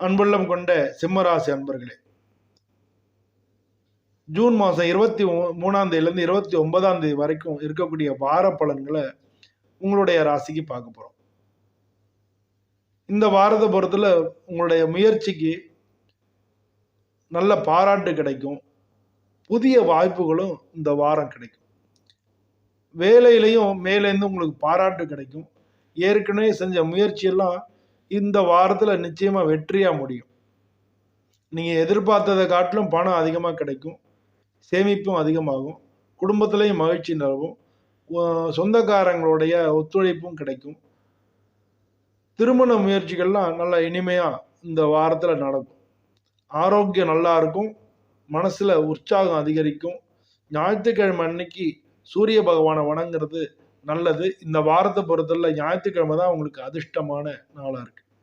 அன்புள்ளம் கொண்ட சிம்மராசி அன்பர்களே ஜூன் மாதம் இருபத்தி மூணாம் தேதியிலேருந்து இருபத்தி ஒன்பதாம் தேதி வரைக்கும் இருக்கக்கூடிய வார பலன்களை உங்களுடைய ராசிக்கு பார்க்க போகிறோம் இந்த வாரத்தை பொறுத்தில் உங்களுடைய முயற்சிக்கு நல்ல பாராட்டு கிடைக்கும். புதிய வாய்ப்புகளும் இந்த வாரம் கிடைக்கும். வேலையிலையும் மேலேருந்து உங்களுக்கு பாராட்டு கிடைக்கும். ஏற்கனவே செஞ்ச முயற்சியெல்லாம் இந்த வாரத்தில் நிச்சயமாக வெற்றியாக முடியும். நீங்கள் எதிர்பார்த்ததை காட்டிலும் பணம் அதிகமாக கிடைக்கும். சேமிப்பும் அதிகமாகும். குடும்பத்திலையும் மகிழ்ச்சி நிலவும். சொந்தக்காரங்களுடைய ஒத்துழைப்பும் கிடைக்கும். திருமண முயற்சிகள்லாம் நல்லா இனிமையாக இந்த வாரத்தில் நடக்கும். ஆரோக்கியம் நல்லா இருக்கும். மனசில் உற்சாகம் அதிகரிக்கும். ஞாயிற்றுக்கிழமை அன்னைக்கு சூரிய பகவானை வணங்குறது நல்லது. இந்த வாரத்தை பொறுத்தவரை ஞாயிற்றுக்கிழமை தான் உங்களுக்கு அதிர்ஷ்டமான நாளாக இருக்கு.